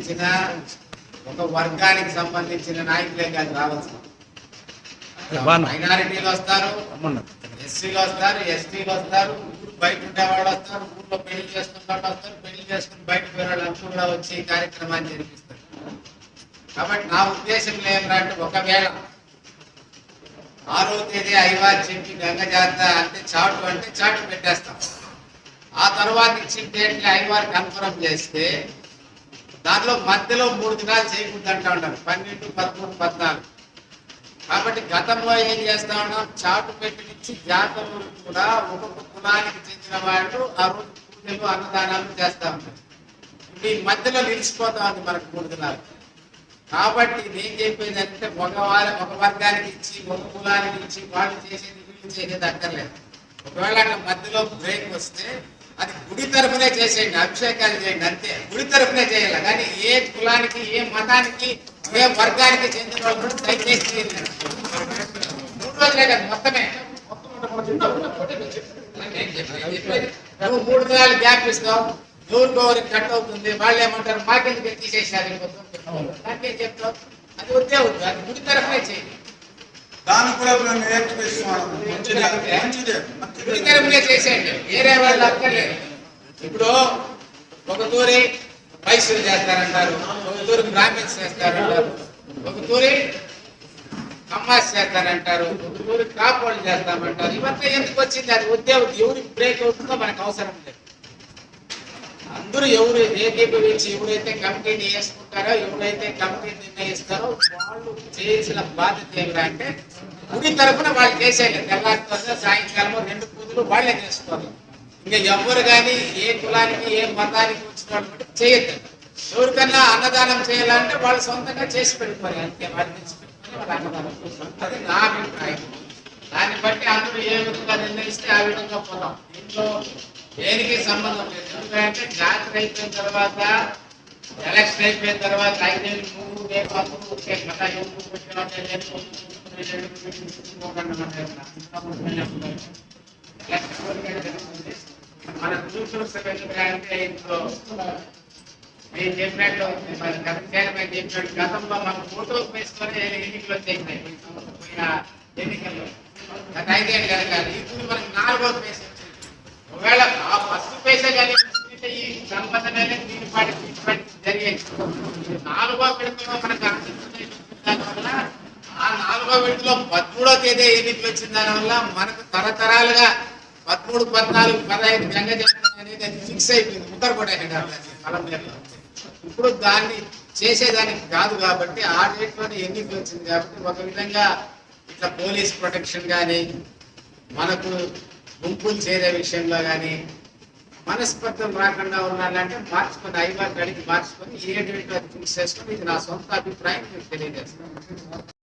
సంబంధించిన ఒక వర్గానికి సంబంధించిన నాయకులే కాదు రావచ్చు మైనారిటీలు వస్తారు ఎస్సీలు వస్తారు ఎస్టీలు వస్తారు ఊరు బయట ఉండేవాళ్ళు వస్తారు ఊర్లో పెళ్ళి చేసుకున్న వాళ్ళు వస్తారు పెళ్ళి చేసుకుని బయట పోయే వాళ్ళు అంతా కూడా వచ్చి ఈ కార్యక్రమాన్ని జరిపిస్తారు. కాబట్టి నా ఉద్దేశంలో ఏమిటంటే ఒకవేళ ఆరో తేదీ ఐవారు చెప్పి గంగ జాతర అంటే చాటు అంటే చాటు పెట్టేస్తాం. ఆ తర్వాత ఇచ్చిన డేట్లు ఐవారు కన్ఫర్మ్ చేస్తే దాంట్లో మధ్యలో మూడు దినాలు చేయకూడదు అంటా ఉంటారు. పన్నెండు పదమూడు పద్నాలుగు. కాబట్టి గతంలో ఏం చేస్తా ఉన్నాం? చాటు పెట్టినిచ్చి జాతరలు కూడా ఒక్కొక్క కులానికి చెందిన వాళ్ళు ఆ రోజు పూజలు అన్నదానాలు చేస్తా ఉంటారు. ఈ మధ్యలో నిలిచిపోతా ఉంది మనకు మూడు దినాలు. కాబట్టి నేను చెప్పేది అంటే ఒక వారి ఒక వర్గానికి ఇచ్చి ఒక కులానికి ఇచ్చి వాళ్ళు చేసేది వీళ్ళు చేసేది అక్కర్లేదు. ఒకవేళ అక్కడ మధ్యలో బ్రేక్ వస్తే అది గుడి తరఫునే చేసేయండి అభిషేకాలు చేయండి అంతే. గుడి తరఫునే చేయాలి. కానీ ఏ కులానికి ఏ మతానికి ఏ వర్గానికి చెందిన వాళ్ళు దయచేసి మూడు రోజులే కదా మొత్తమే. నువ్వు మూడు నెలలు గ్యాప్ ఇస్తావు. నూరు ఎవరికి కట్ అవుతుంది. వాళ్ళు ఏమంటారు? మాకెందుకు తీసేసారు దానికేం చెప్తావు? అది వద్దే వద్దు. అది గుడి తరఫునే చేయండి. దానికి కూడా మేము ఏకీపిస్తున్నాం మంచిదే మంచిదే. తరఫునే చేసేయండి. వేరే వాళ్ళు అక్కర్లేదు. ఇప్పుడు ఒక తూరి వైశ్యులు చేస్తారంటారు ఒక తూరి బ్రాహ్మిన్స్ చేస్తారంటారు ఒక తూరి కమ్మాస్ చేస్తారంటారు ఒక తూరి కాపోళ్ళు చేస్తామంటారు. ఇవంతా ఎందుకు వచ్చింది? అది వద్దు ఎవరికి బ్రేక్ అవుతుందో మనకు అవసరం లేదు. అందరూ ఎవరు ఏకీభవించి ఎవరైతే కమిటీని వేసుకుంటారో ఎవరైతే కమిటీ నిర్ణయిస్తారో వాళ్ళు చేయాల్సిన బాధ్యత ఏమిటంటే గుడి తరఫున వాళ్ళు చేసేయాలి. తెల్లారితో సాయంకాలం రెండు పూజలు వాళ్ళే చేసుకోవాలి. ఇంకా ఎవరు కానీ ఏ కులానికి ఏ మతానికి వచ్చినటువంటి చేయొద్దు. ఎవరికన్నా అన్నదానం చేయాలంటే వాళ్ళు సొంతంగా చేసి పెట్టుకోవాలి. అంతే వాళ్ళు తెచ్చి పెట్టుకొని వాళ్ళు అన్నదానం అది నా అభిప్రాయం. దాన్ని బట్టి అందరూ ఏ విధంగా నిర్ణయిస్తే ఆ విధంగా పోదాం దీంట్లో దేనికి సంబంధం లేదు ఎందుకంటే జాతర అయిపోయిన తర్వాత ఎలక్షన్ అయిపోయిన తర్వాత ఐదేళ్ళు నువ్వు నేను అప్పుడు ఒకే కథ ఎవరు పుట్టినా నేను చూసుకోకుండా ఉంటాను. ఎలక్షన్ వరకే జరుగుతుంది. మన చూసూరు అంటే ఇంట్లో మేము చెప్పినట్లు మన గత చైర్మన్ చెప్పినట్టు గతంలో మాకు ఫోటోలు వేసుకొని ఎన్నికలు వచ్చేసినాయి పోయిన ఎన్నికల్లో గత ఐదేళ్ళు కనుక ఇప్పుడు మనకి నాలుగో పేస్ వచ్చింది ఒకవేళ ఆ ఫస్ట్ పేసే కానీ ఈ సంబంధమైన దీని పాటి జరిగేది నాలుగో విడతలో మనకు దానివల్ల ఆ నాలుగో విడతలో పదమూడో తేదీ ఎన్నికలు వచ్చిన దానివల్ల మనకు తరతరాలుగా పదమూడు పద్నాలుగు పదహైదు గంగ జపం అనేది అది ఫిక్స్ అయిపోయింది. ముద్దరు కూడా ఇప్పుడు దాన్ని చేసేదానికి కాదు కాబట్టి ఆ డేట్లోనే ఎన్నికలు వచ్చింది కాబట్టి ఒక విధంగా ఇట్లా పోలీస్ ప్రొటెక్షన్ కానీ మనకు గుంపులు చేరే విషయంలో కానీ మనస్పర్ధం రాకుండా ఉండాలంటే మార్చుకొని ఐవా కడిగి మార్చుకొని ఏ డేట్ అది ఫిక్స్ చేసుకొని ఇది నా సొంత అభిప్రాయం మీకు తెలియజేస్తాను.